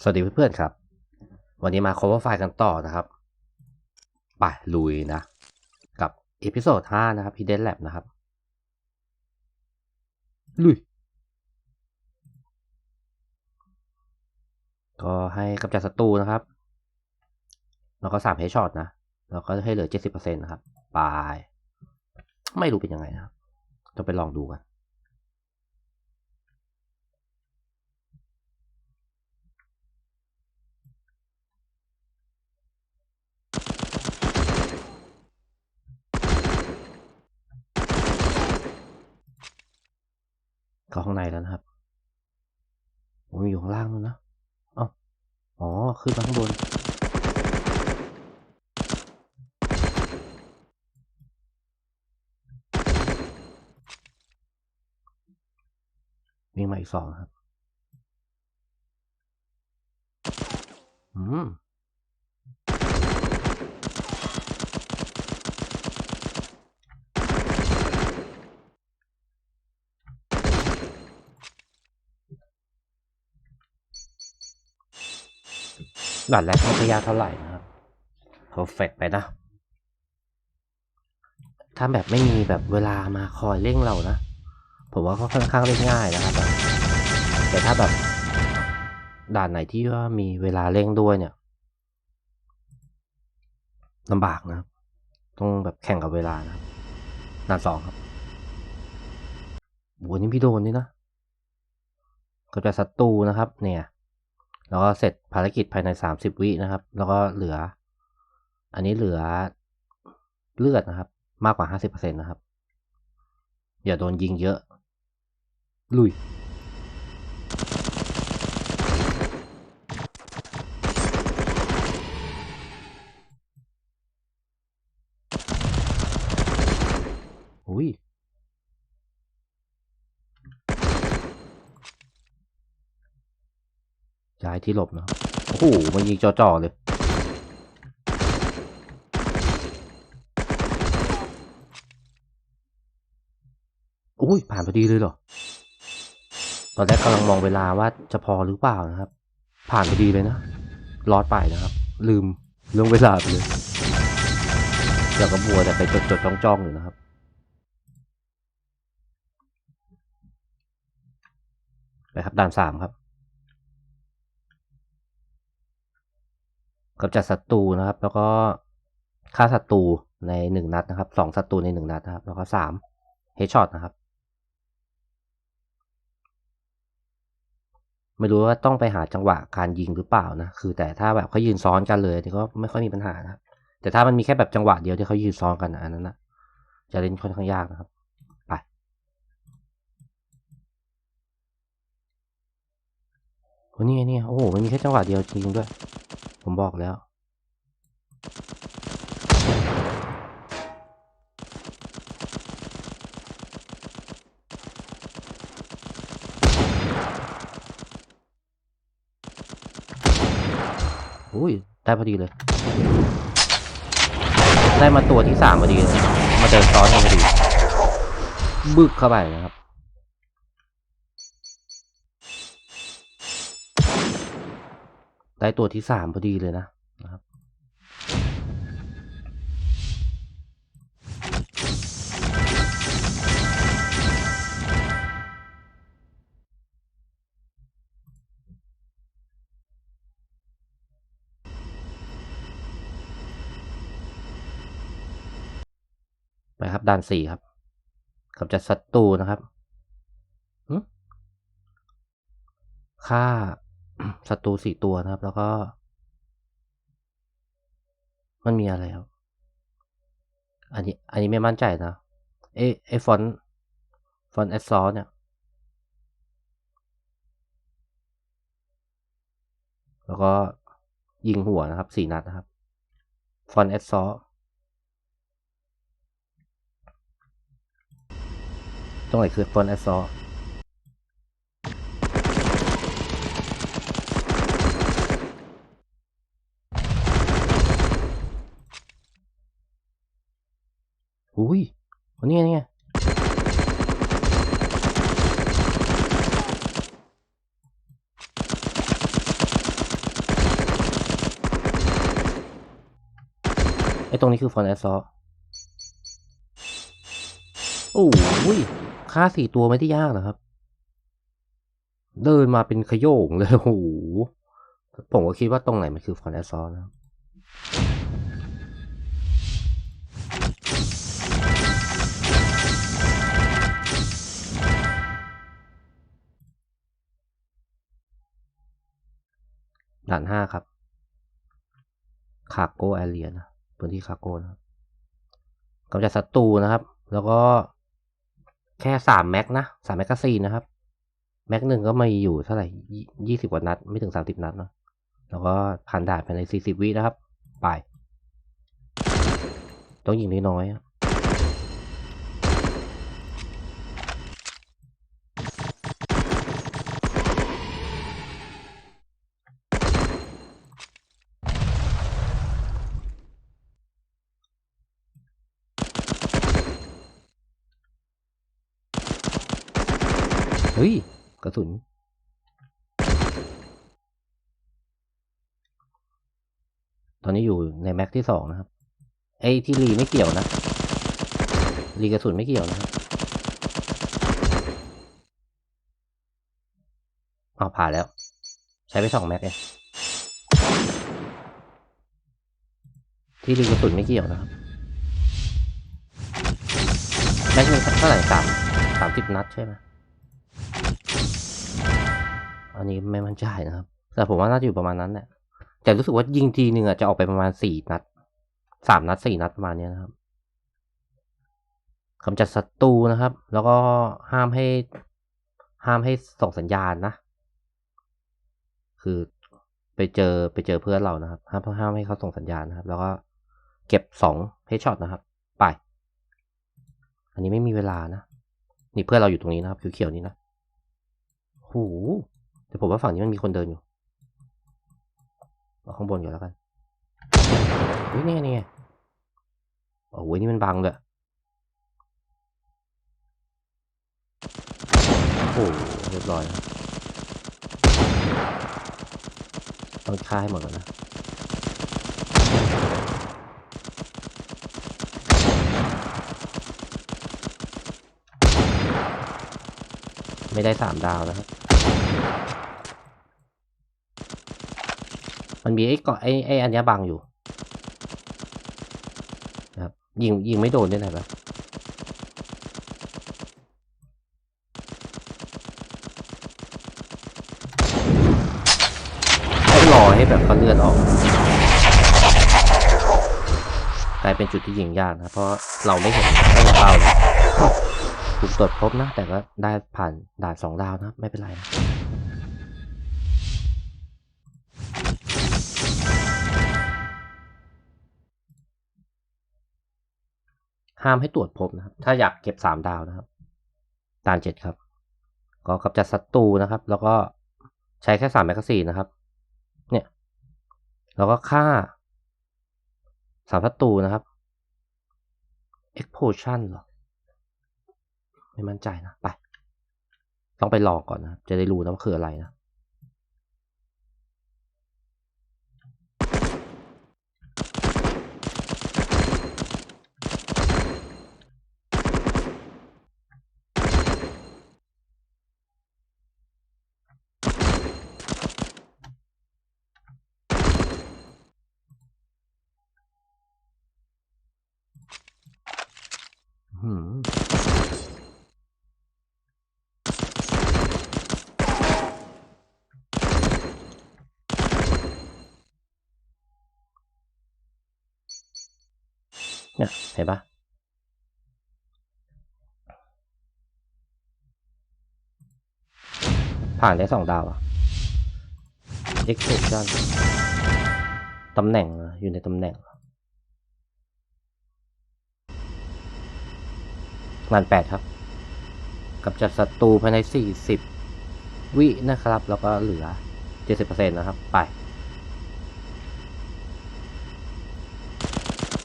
สวัสดีเพื่อนๆครับ วันนี้มา cover ไฟล์กันต่อนะครับไปลุยนะ กับเอพิโซด5นะครับ Hidden Lab นะครับ ลุย ก็ให้กำจัดศัตรูนะครับ แล้วก็3 headshot นะ แล้วก็ให้เหลือ 70%นะครับไปไม่รู้เป็นยังไงนะครับต้องไปลองดูกัน เข้าข้างในแล้วนะครับโอ้ยอยู่ข้างล่างนู้นนะอ๋ออ๋อ ขึ้นมาข้างบนวิ่งมาอีกสองครับ อืม ด่านแรกไม่ค่อยยากเท่าไหร่นะครับ perfect ไปนะ ถ้าแบบไม่มีแบบเวลามาคอยเร่งเรานะ ผมว่าก็ค่อนข้างเล่นง่ายนะครับ แต่ถ้าแบบด่านไหนที่ว่ามีเวลาเร่งด้วยเนี่ยลำบากนะครับ ต้องแบบแข่งกับเวลานะครับด่านสองครับโหนี่พี่โดนนี่นะ ก็จะศัตรูนะครับ เนี่ย แล้วก็เสร็จภารกิจภายในสามสิบวินะครับ แล้วก็เหลือ อันนี้เหลือเลือดนะครับ มากกว่าห้าสิบเปอร์เซ็นต์นะครับ อย่าโดนยิงเยอะ ลุย ที่หลบนะโอ้โหมายิงจ่อๆเลย อุ้ย ผ่านพอดีเลยเหรอ ตอนแรกกำลังมองเวลาว่าจะพอหรือเปล่านะครับ ผ่านพอดีเลยนะ รอดไปนะครับ ลืมเรื่องเวลาไปเลยแล้วก็บัวแต่ไปจดจดจ้องจ้องๆอยู่นะครับไปครับด่านสามครับ กำจัดศัตรูนะครับ แล้วก็ฆ่าศัตรูในหนึ่งนัดนะครับสองศัตรูในหนึ่งนัดนะครับ แล้วก็สามเฮดช็อตนะครับ ไม่รู้ว่าต้องไปหาจังหวะการยิงหรือเปล่านะ คือแต่ถ้าแบบเขายืนซ้อนกันเลยนี่ก็ไม่ค่อยมีปัญหานะครับ แต่ถ้ามันมีแค่แบบจังหวะเดียวที่เขายืนซ้อนกันอันนั้นนะจะเล่นค่อนข้างยากนะครับ ไป โอ้นี่ไงนี่โอ้โหมันมีแค่จังหวะเดียวจริงด้วย ผมบอกแล้ว อุ้ย ได้พอดีเลย ได้มาตัวที่สามพอดีเลย มาเดินซ้อนกันพอดี บึกเข้าไปนะครับ ได้ตัวที่สามพอดีเลยนะนะครับ ไปครับด่านสี่ครับกำจัดศัตรูนะครับหึฆ่า ศัตรูสี่ตัวนะครับ แล้วก็ มันมีอะไรครับ อันนี้ อันนี้ไม่มั่นใจนะเอไอฟอนฟอนแอดซอเนี่ย แล้วก็ยิงหัวนะครับสี่นัดนะครับฟอนต์แอดซอตรงไหนคือฟอนแอดซอ อุ้ยคนนี้ไงไงไอตรงนี้คือฟอนแอสซอโอ้ยฆ่าสี่ตัวไม่ได้ยากนะครับ เดินมาเป็นขยโยงเลยโอ้โหผมก็คิดว่าตรงไหนมันคือฟอนแอสซอนะครับ ด่านห้าครับ คาโกแอเรียนะพื้นที่คาโกนะครับกำจัดศัตรูนะครับ แล้วก็แค่สามแม็กนะสามแมกกาซีนนะครับ แม็กหนึ่งก็ไม่อยู่เท่าไหร่ยี่สิบกว่านัด ไม่ถึงสามสิบนัดเนาะแล้วก็ผ่านด่านภายในสี่สิบวินะครับ ไป ต้องยิงน้อยๆ เฮ้ย กระสุน ตอนนี้อยู่ในแม็กที่สองนะครับ ไอ้ที่รีไม่เกี่ยวนะ รีกระสุนไม่เกี่ยวนะครับอ้าผ่านแล้ว ใช้ไปสองแม็กเองที่รีกระสุนไม่เกี่ยวนะครับแม็กหนึ่งเท่าไหร่สามสามสิบนัดใช่ไหม อันนี้ไม่มั่นใจนะครับ แต่ผมว่าน่าจะอยู่ประมาณนั้นแหละแต่รู้สึกว่ายิงทีหนึ่งอะจะออกไปประมาณสี่นัดสามนัดสี่นัดประมาณเนี้ยนะครับกำจัดศัตรูนะครับ แล้วก็ห้ามให้ ห้ามให้ส่งสัญญาณนะ คือไปเจอไปเจอเพื่อนเรานะครับ ห้ามห้ามให้เขาส่งสัญญาณนะครับ แล้วก็เก็บสองเฮช็อตนะครับ ไป อันนี้ไม่มีเวลานะ นี่เพื่อนเราอยู่ตรงนี้นะครับเขียวๆนี้นะโห แต่ผมว่าฝั่งนี้มันมีคนเดินอยู่เอาข้างบนอยู่แล้วกันเฮ้ยนี่ไงนี่ไงโอ้โหนี่มันบังเลยโอ้โหเรียบร้อยต้องฆ่าให้หมดก่อนนะไม่ได้สามดาวนะครับ มันมีไอ้เกาะไอ้ไอ้อันนี้บังอยู่นะครับยิงยิงไม่โดนด้วยนะครับให้รอให้แบบเขาเลือนออกกลายเป็นจุดที่ยิงยากนะเพราะเราไม่เห็นไม่เห็นเป้าเลยถูกตรวจพบนะแต่ก็ได้ผ่านด่านสองดาวนะไม่เป็นไรนะ ห้ามให้ตรวจพบนะครับ ถ้าอยากเก็บสามดาวนะครับ ด่านเจ็ดครับ ก็กำจัดศัตรูนะครับ แล้วก็ใช้แค่สามแมกกาซีนนะครับ เนี่ย แล้วก็ฆ่าสามศัตรูนะครับ explosion หรอ ไม่มั่นใจนะ ไป ต้องไปลองก่อนนะครับ จะได้รู้นะว่าคืออะไรนะ หืม เนี่ยเห็นปะผ่านได้สองดาวอะ Explosion ตำแหน่งอะอยู่ในตำแหน่งงานแปดครับกับจัดศัตรูภายในสี่สิบวินะครับ แล้วก็เหลือเจ็ดสิบเปอร์เซ็นต์นะครับ ไป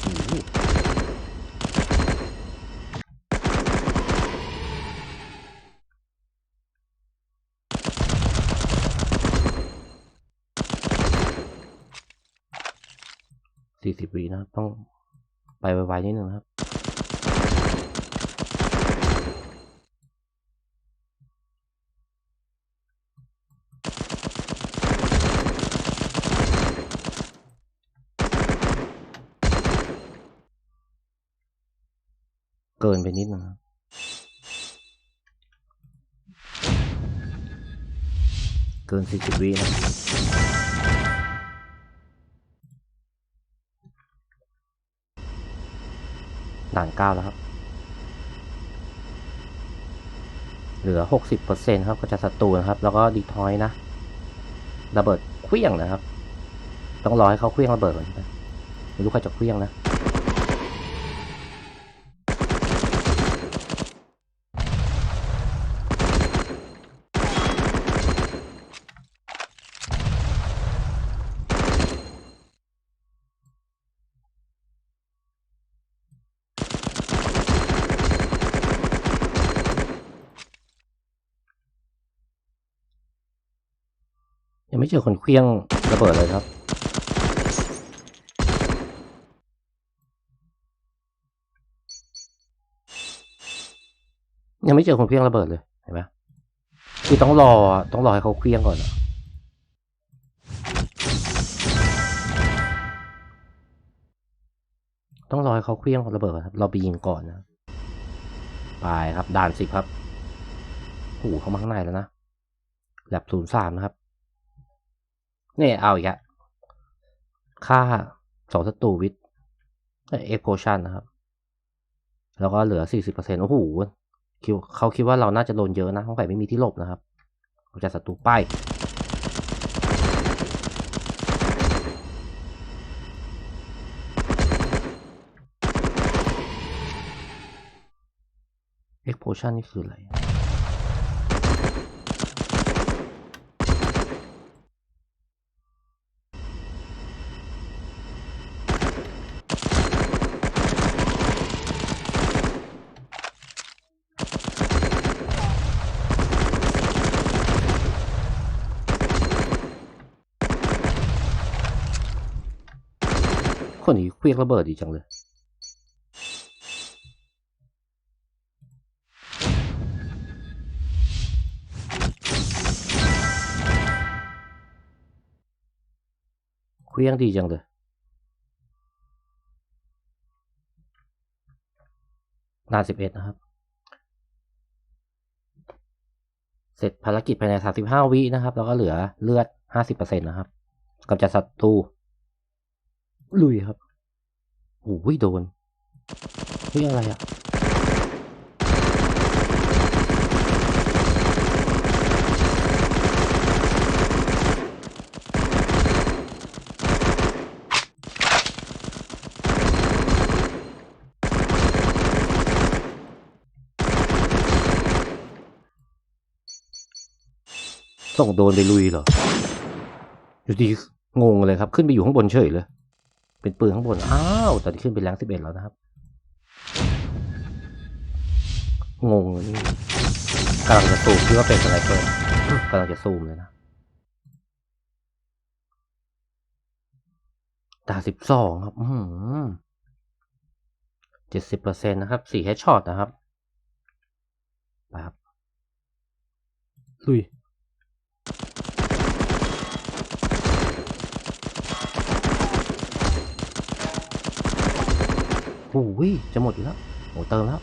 โอ้โหสี่สิบวินะครับ ต้อง ไปไวๆนิดนึงครับ เกินไปนิดนึงครับเกินสี่สิบวินะ ด่านเก้าแล้วครับ เหลือหกสิบเปอร์เซ็นครับก็จะศัตรูนะครับ แล้วก็ดีทอยนะ ระเบิดเคลี้ยงนะครับ ต้องรอให้เขาเคลี้ยงระเบิดก่อนนะไม่รู้ใครจะเคลี้ยงนะ เจอคนเคลี้ยงระเบิดเลยครับ ยังไม่เจอคนเคลี้ยงระเบิดเลยเห็นไหมคือต้องรอต้องรอให้เขาเคลี้ยงก่อนอต้องรอให้เขาเคลี้ยงระเบิดครับเราไปยิงก่อนนะไปครับด่านสิบครับโอ้โหเข้ามาข้างในแล้วนะแลบศูนย์สามนะครับ นี่เอาอีกอะค่าสองศัตรูวิทเอ็กโพชันนะครับ แล้วก็เหลือสี่สิบเปอร์เซ็นต์โอ้โหคิดเขาคิดว่าเราน่าจะโดนเยอะนะต้องใส่ไม่มีที่หลบนะครับเราจะศัตรูป้ายเอ็กโพชันนี่คืออะไร คนนี้เครียกระเบิดดีจังเลยเครียงดีจังเลยนาสิบเอ็ดนะครับ เสร็จภารกิจภายในสามสิบห้าวินะครับ แล้วก็เหลือเลือดห้าสิบเปอร์เซ็นต์นะครับกำจัดศัตรูลุยครับ โอ้ยโดน เฮ้ย อะไรอะส่งโดนไปลุยเหรอ อยู่ดีงงเลยครับ ขึ้นไปอยู่ข้างบนเฉยเลย เป็นปืนข้างบน อ้าว ตอนนี้ขึ้นเป็นแรงสิบเอ็ดแล้วนะครับ งงเลยนี่กำลังจะซูมคิดว่าเป็นอะไรเปิดกำลังจะซูมเลยนะ ตาสิบสองครับ อืเจ็ดสิบเปอร์เซ็นต์นะครับ สี่แฮชช็อตนะครับปครับลุย โอ้ยจะหมดอยู่แล้วโอ้เติมแล้ว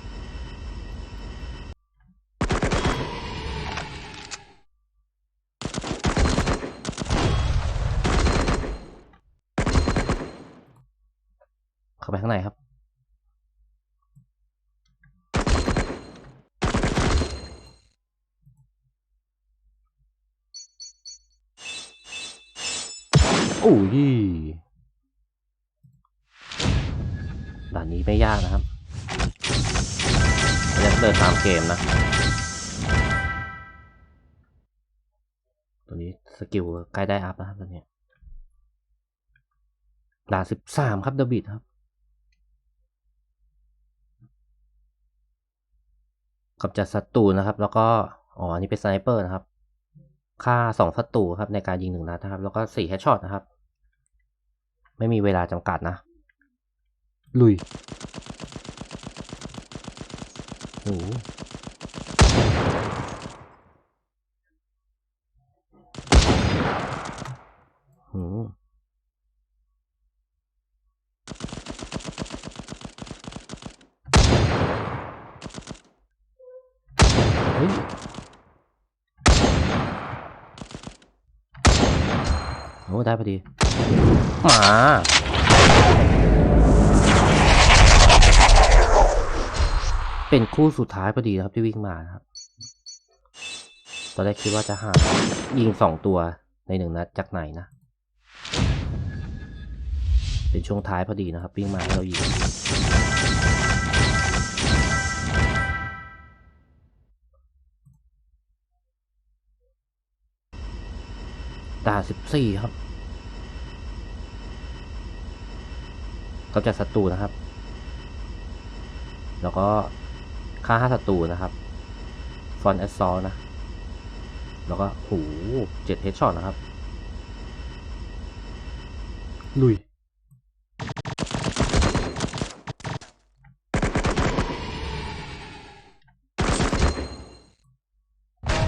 เข้าไปข้างในครับ โอ้ยานนี้ไม่ยากนะครับยังเดินตามเกมนะ ตัวนี้สกิลใกล้ได้อัพนะครับตัวนี้ด่านสิบสามครับเดบิตครับกำจัดศัตรูนะครับ แล้วก็ อ๋อนนี้เป็นสไนเปอร์นะครับ ค่าสองศัตรูครับในการยิงหนึ่งนัดนะครับ แล้วก็สี่แฮชช็อตนะครับ ไม่มีเวลาจำกัดนะ ลุยโอ้โหโอ้ เป็นคู่สุดท้ายพอดีนะครับที่วิ่งมาครับ ตอนแรกคิดว่าจะหายิงสองตัวในหนึ่งนัดจากไหนนะ เป็นช่วงท้ายพอดีนะครับ วิ่งมาให้เรายิง ตาสิบสี่ครับกำจัดศัตรูนะครับ แล้วก็ ค่าห้าศัตรูนะครับ ฟอนแอสซอลนะ แล้วก็หูเจ็ดเฮดช็อตนะครับ ลุย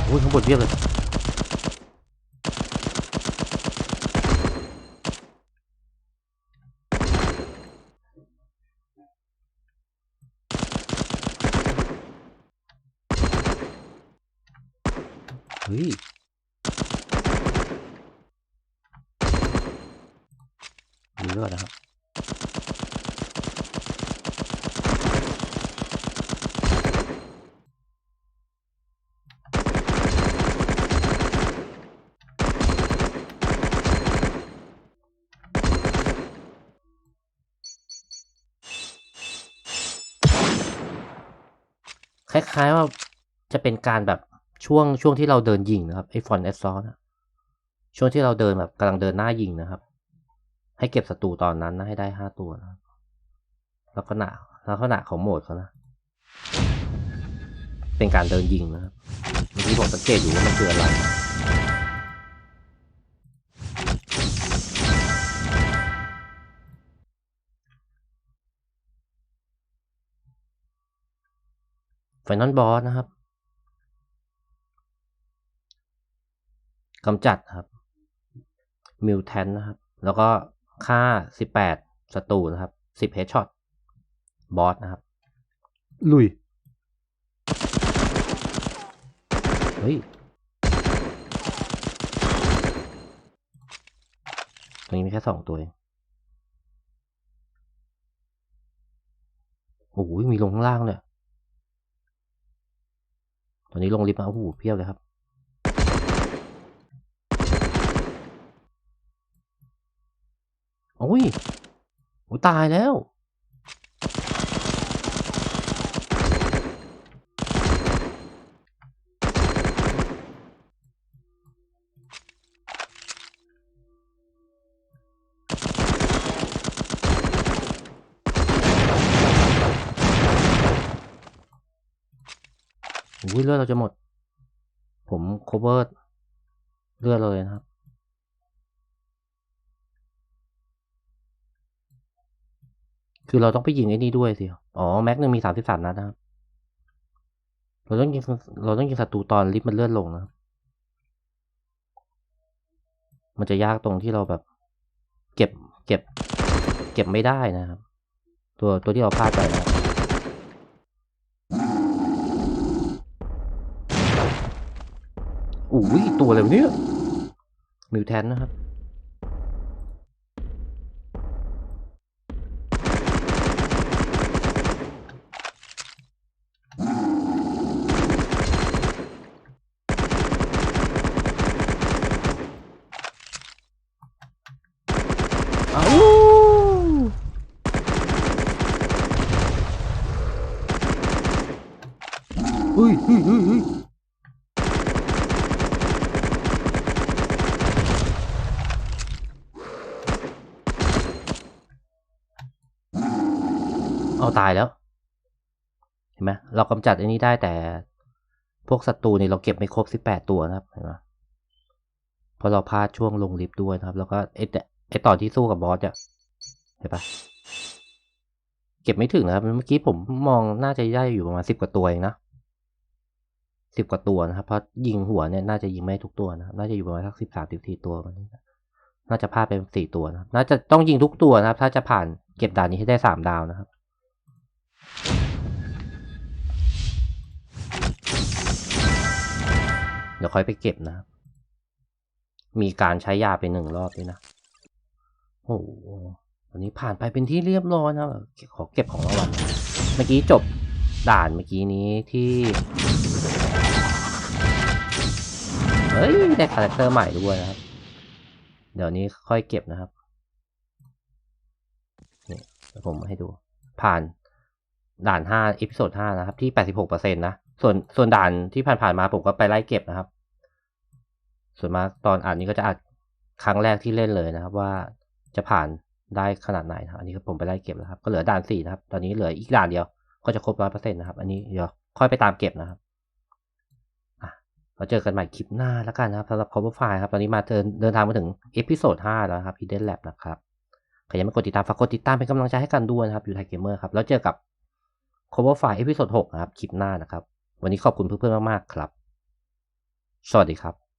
โอ้ยข้างบนเพียบเลย เฮ้ย มีเลือดนะครับคล้ายๆว่าจะเป็นการแบบช่วงช่วงที่เราเดินยิงนะครับไอ้ฟอนแอสซอนช่วงที่เราเดินแบบกำลังเดินหน้ายิงนะครับ ให้เก็บศัตรูตอนนั้นนะให้ได้ห้าตัวนะครับลักษณะลักษณะของโหมดเขานะ เป็นการเดินยิงนะครับเมื่อกี้ผมสังเกตอยู่ว่ามันคืออะไรไฟนอลบอสนะครับกำจัดครับมิวแทนนะครับ แล้วก็ ค่า 18ศัตรูนะครับ10เฮดช็อตบอสนะครับ ลุย เฮ้ย ตรงนี้มีแค่สองตัวเองโอ้โหมีลงข้างล่างเลยตอนนี้ลงลิฟต์มาโอ้โหเพียบเลยครับ โอ้ยโอ้ยตายแล้ว อุ้ยเลือดเราจะหมด ผม cover เลือดเราเลยนะครับ คือเราต้องไปยิงไอ้นี่ด้วยสิ อ๋อ แม็กหนึ่งมีสามสิบสามนัดนะครับ เราต้องยิง เราต้องยิงศัตรูตอนลิฟต์มันเลื่อนลงนะมันจะยากตรงที่เราแบบ เก็บ เก็บ เก็บไม่ได้นะครับ ตัว ตัวที่เราพลาดไปนะอุ้ยตัวอะไรเนี่ยมิวแทนนะครับ อ้าวเฮ้ยเฮ้ยเฮ้ยเฮ้ยเอาตายแล้ว เห็นไหมเรากำจัดอันนี้ได้แต่พวกศัตรูเนี่ยเราเก็บไม่ครบสิบแปดตัวนะครับเห็นไหมพราะเราพลาดช่วงลงลิฟต์ด้วยนะครับ แล้วก็ไอ้แต่ ไอตอนที่สู้กับบอสเนี่ยเห็นปะเก็บไม่ถึงนะครับ เมื่อกี้ผมมองน่าจะได้อยู่ประมาณสิบกว่าตัวเองนะสิบกว่าตัวนะครับ เพราะยิงหัวเนี่ยน่าจะยิงไม่ทุกตัวนะน่าจะอยู่ประมาณสักสิบสามสิบสี่ตัวมันนี้น่าจะพลาดไปสี่ตัวนะน่าจะต้องยิงทุกตัวนะครับ ถ้าจะผ่านเก็บด่านนี้ให้ได้สามดาวนะครับเดี๋ยวค่อยไปเก็บนะครับมีการใช้ยาไปหนึ่งรอบด้วยนะ อ้โหวันนี้ผ่านไปเป็นที่เรียบร้อยนะขอเก็บของรางวัลเมื่อกี้จบด่านเมื่อกี้นี้ที่ เฮ้ย ได้คาแรคเตอร์ใหม่ด้วยนะครับ เดี๋ยวนี้ค่อยเก็บนะครับนี่ผมให้ดู ผ่านด่านห้าอีพิโซดห้านะครับ ที่แปดสิบหกเปอร์เซ็นต์นะ ส่วนส่วนด่านที่ผ่านๆมาผมก็ไปไล่เก็บนะครับ ส่วนมากตอนอ่านนี้ก็จะอัดครั้งแรกที่เล่นเลยนะครับ ว่า จะผ่านได้ขนาดไหนนะครับอันนี้ก็ผมไปไล่เก็บแล้วครับ ก็เหลือด่านสี่นะครับ ตอนนี้เหลืออีกด่านเดียว ก็จะครบร้อยเปอร์เซ็นต์นะครับ อันนี้เดี๋ยวค่อยไปตามเก็บนะครับอะเราเจอกันใหม่คลิปหน้าแล้วกันนะครับสำหรับ cover file ครับ ตอนนี้มาเดินเดินทางมาถึงเอพิโซดห้าแล้วครับ hidden lab นะครับใครยังไม่กดติดตาม ฝากกดติดตามเป็นกำลังใจให้กันด้วยนะครับ อยู่ไทยเกมเมอร์ครับ แล้วเจอกับ cover file เอพิโซดหกนะครับ คลิปหน้านะครับ วันนี้ขอบคุณเพื่อนๆมากๆครับ สวัสดีครับ